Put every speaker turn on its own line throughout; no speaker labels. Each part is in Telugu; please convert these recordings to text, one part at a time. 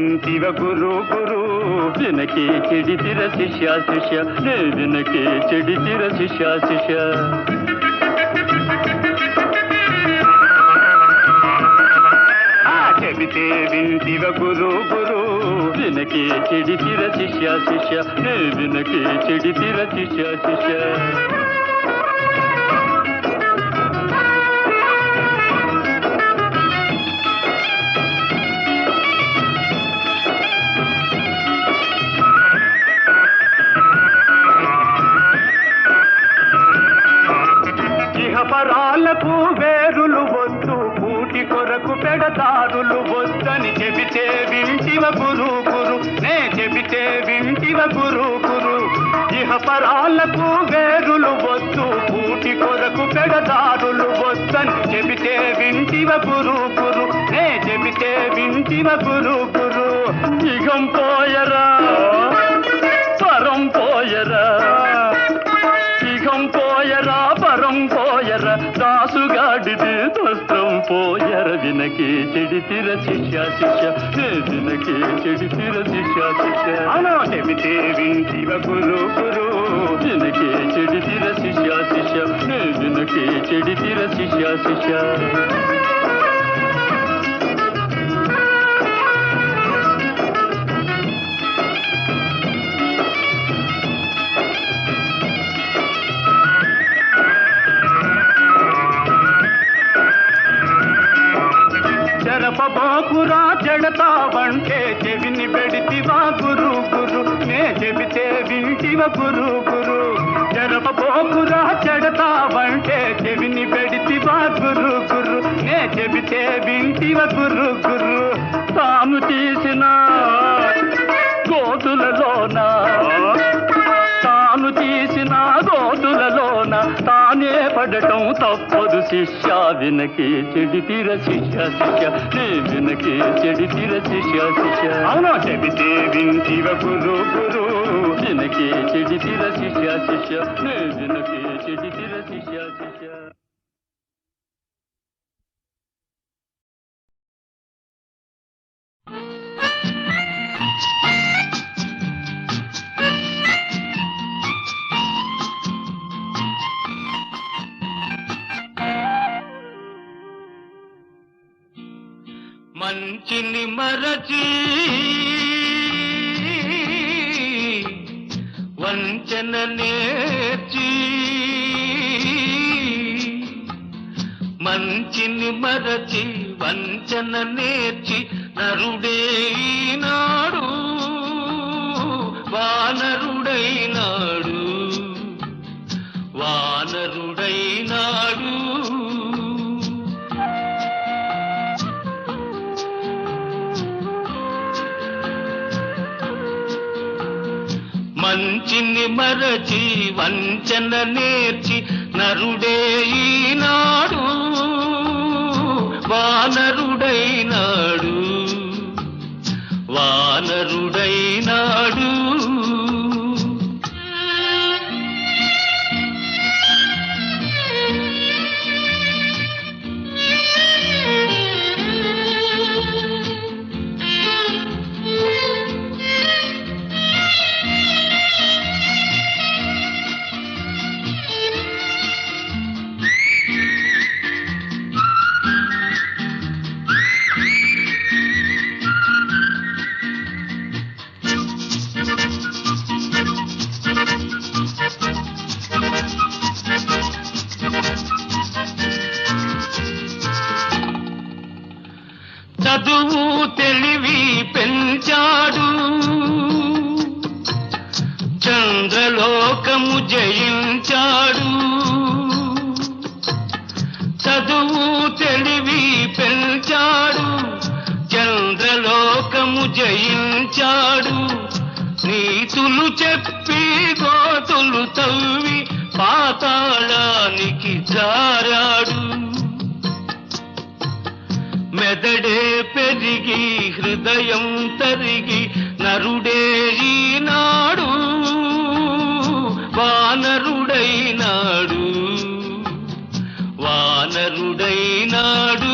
చెబితే వింటివ గురు గురు వినకే చెడితిర శిష్య శిష్య నే వినకే చెడితిర శిష్య శిష్య. చెబితే వింటివ గురు గురు వినకే చెడితిర శిష్య శిష్య నే వినకే చెడితిర శిష్య శిష్య. తరాలకు వేరులు వద్దు పూటి కొరకు పెడదారులు వద్దని చెబితే వింటివ గురు గురు నే చెబితే వింటివ గురు గురు దిగం పోయరా పరం పోయరా. దిగం పోయరా పరం పోయర. దాసుగాడిది వస్త్రం పోయర. వినకే చెడితిర శిష్య శిష్య. నే చెడితిర శిష్య శిష్య. అనా చెబితే వింటివ గురు గురు వినకే చెడితిర శిష్య శిష్య. నే వినకే చెడితిర శిష్య. వింటివ గురు గురు జరపబోకురా చెడతావంటే చెవిని పెడితివా గురు గురు నే చెబితే వింటివ గురు గురు తాము తీసిన గోతులలోన. తాను తీసిన గోతులలోన తానే పడటం తప్పదు శిష్య. వినకే చెడితిర శిష్య శిష్య. నే వినకే చెడితిర శిష్య శిష్య. అవునా చెబితే వింటివ గురు గురు వినకే చెడితిర శిష్య శిష్య నే వినకే చెడితిర శిష్య శిష్య మంచిని మరచి నేర్చి మంచిని మరచి వంచన నేర్చి నరుడే నాడు వానరుడైనాడు వానరుడైనాడు. మంచిని మరచి వంచన నేర్చి నరుడే ఈనాడు వానరుడైనాడు వానరుడైనాడు.
చంద్రలోకము జయించాడు. నీతులు చెప్పి గోతులు తవ్వి పాతాళానికి జారాడు. మెదడే పెరిగి హృదయం తరిగి నరుడే ఈనాడు వానరుడైనాడు వానరుడైనాడు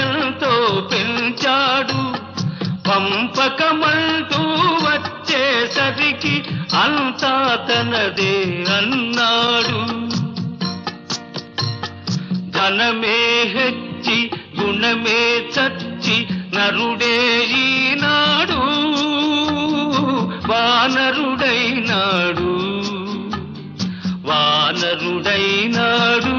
ఎంతో పెంచాడు. పంపకమంటూ వచ్చేసరికి అంతా తనదే అన్నాడు. ధనమే హెచ్చి గుణమే చచ్చి నరుడే ఈనాడు. వానరుడైనాడు. వానరుడైనాడు.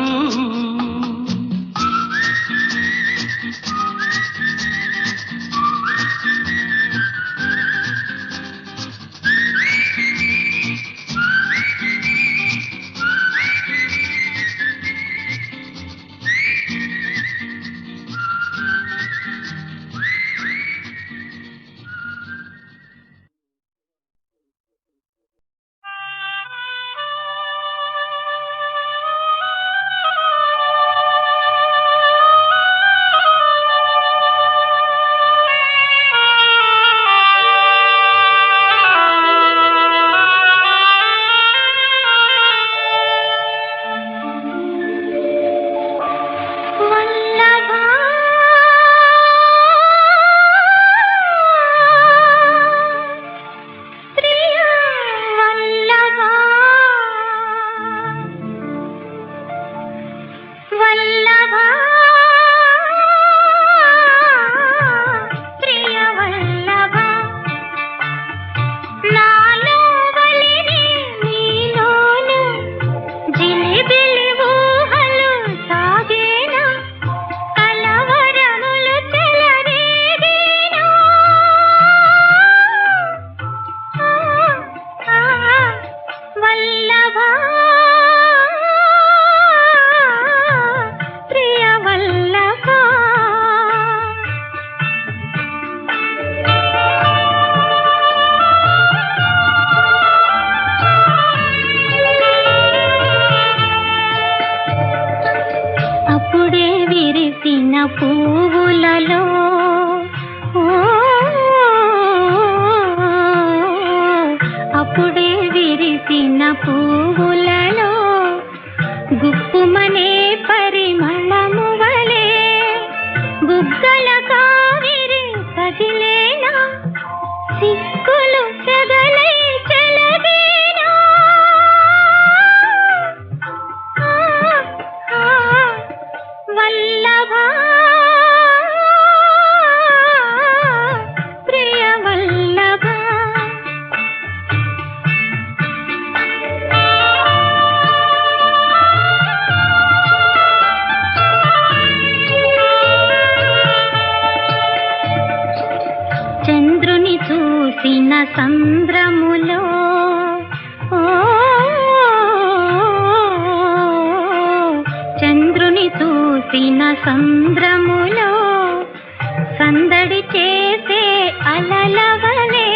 సందడి చేసే అలలవలే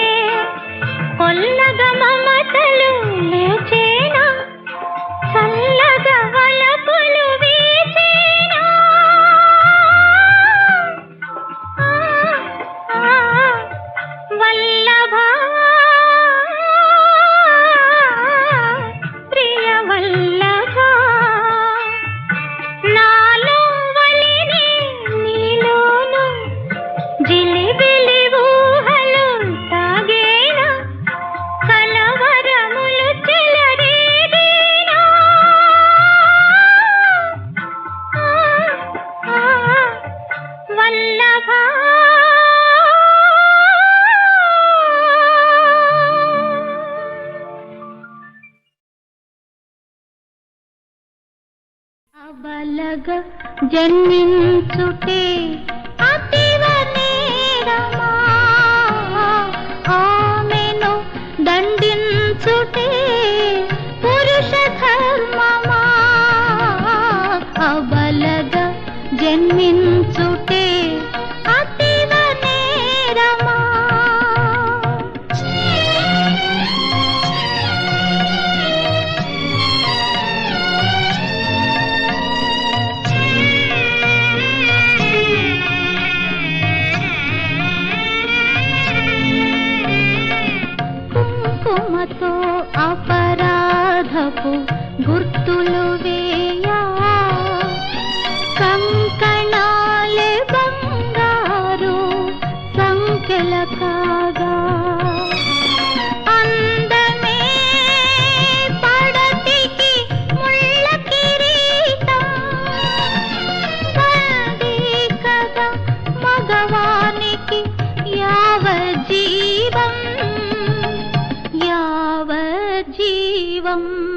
కొల్ల जन्म छुटे। தம்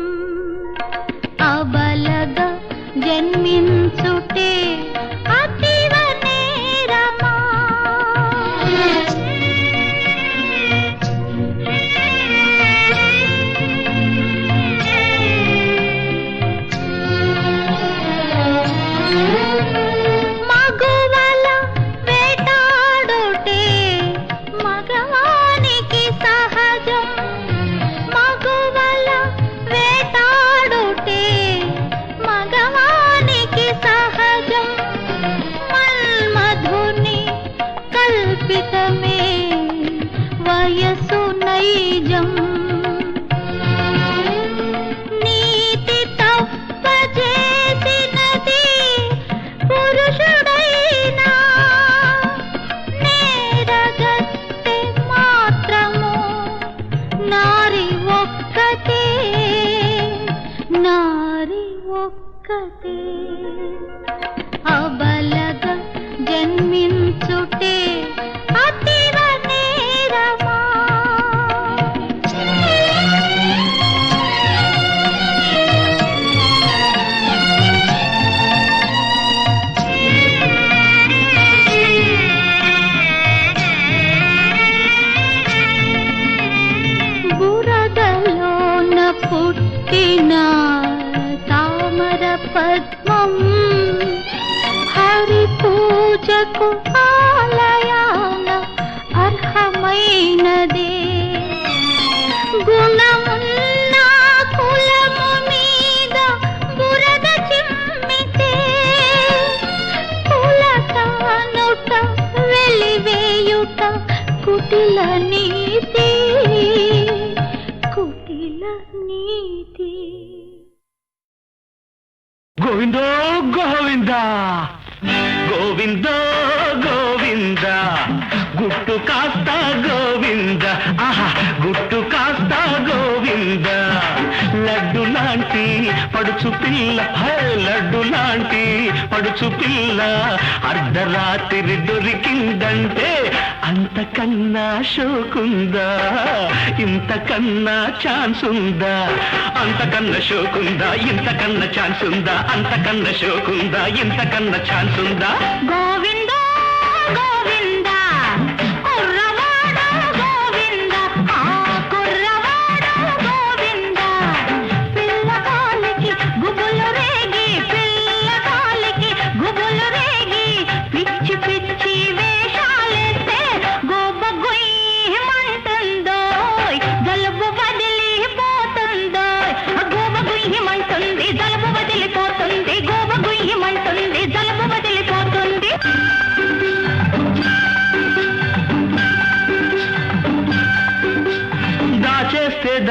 గోవిందో గోవింద. గోవిందో గోవింద. గుట్టు కాస్త పడుచు పిల్ల లడ్డు లాంటి పడుచు పిల్ల అర్ధరాత్రి దొరికిందంటే అంతకన్నా షోకుందా ఇంతకన్నా ఛాన్స్ ఉందా అంతకన్నా షోకుందా ఇంతకన్నా ఛాన్స్ ఉందా అంతకన్నా షోకుందా ఇంతకన్నా ఛాన్స్ ఉందా
గోవింద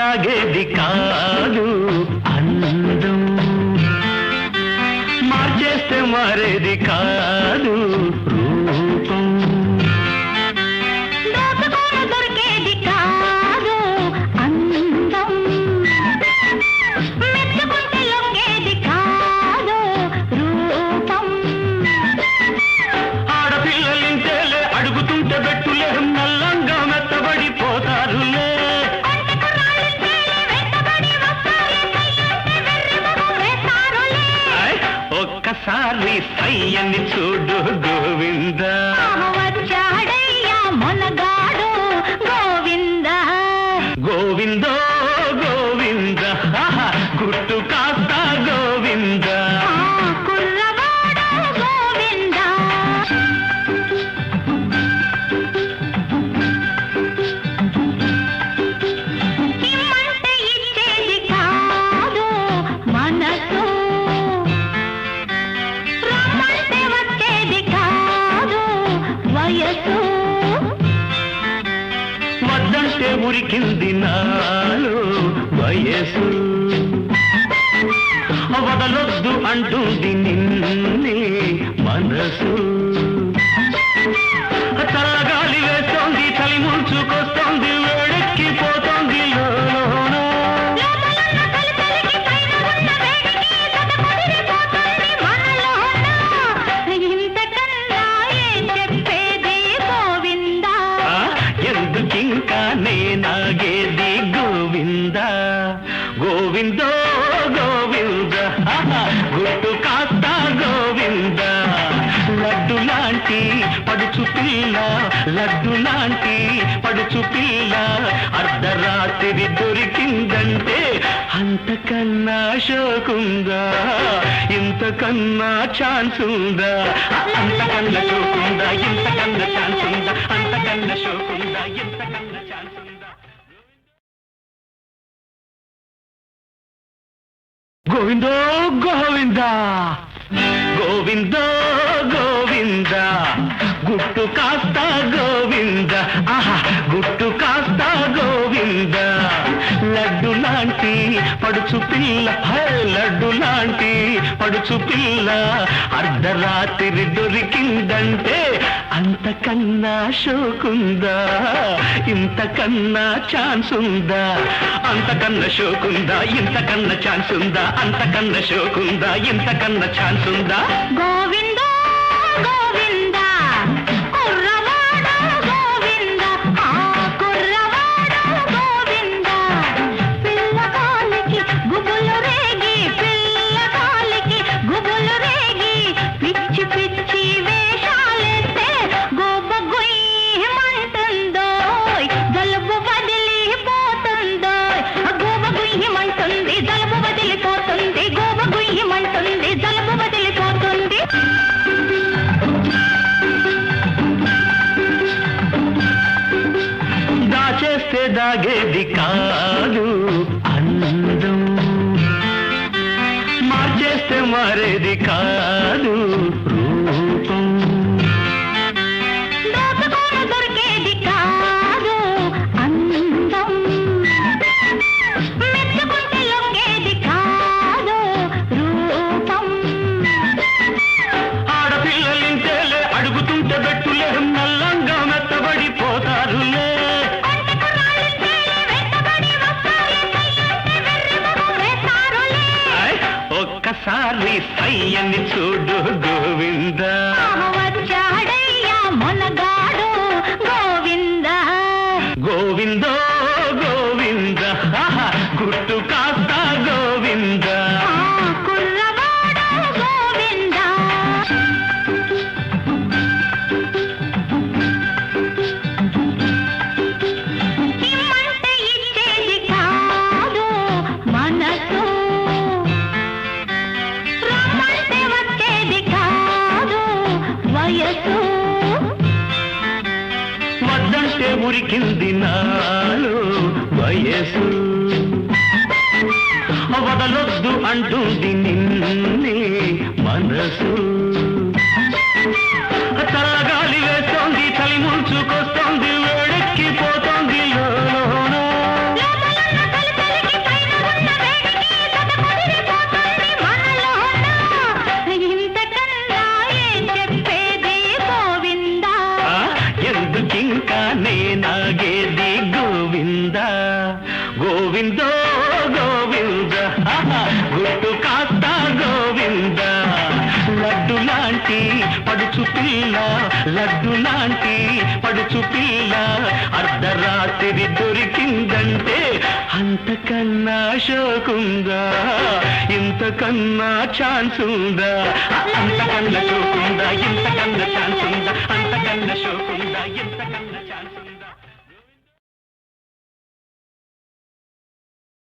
आगे दिखा। పై చూడు గోవిందా. చూస్తే మురికింది నాలు వయసు. వదలొద్దు అంటుంది నిన్నే మనసు.
ఇంతకన్నా
షోకుందా ఇంతకన్నా ఛాన్స్ ఉందా అంతకన్నా షోకుందా ఇంతకన్నా ఛాన్స్ ఉందా అంతకన్నా షోకుందా ఛాన్స్ ఉందా గోవిందో గోవిందా? గోవిందో గోవిందా? గుట్టు కాస్త గోవింద? లడ్డు లాంటి పడుచు పిల్ల. లడ్డు లాంటి పడుచు పిల్ల. అర్ధరాత్రి దొరికిందంటే అంతకన్నా షోకుందా ఇంతకన్నా ఛాన్స్ ఉందా అంతకన్నా షోకుందా ఇంతకన్నా ఛాన్స్ ఉందా అంతకన్నా షోకుందా ఇంతకన్నా ఛాన్స్ ఉందా
గోవిందా
వెలిగింది నాలు వయసు. వదలొద్దు అంటుంది
ఇంతకన్నా
షోకుందా ఇంతకన్నా ఛాన్స్ ఉందా అంతకన్నా షోకుందా ఇంతకన్నా ఛాన్స్ ఉందా అంతకన్నా షోకుందా ఇంతకన్నా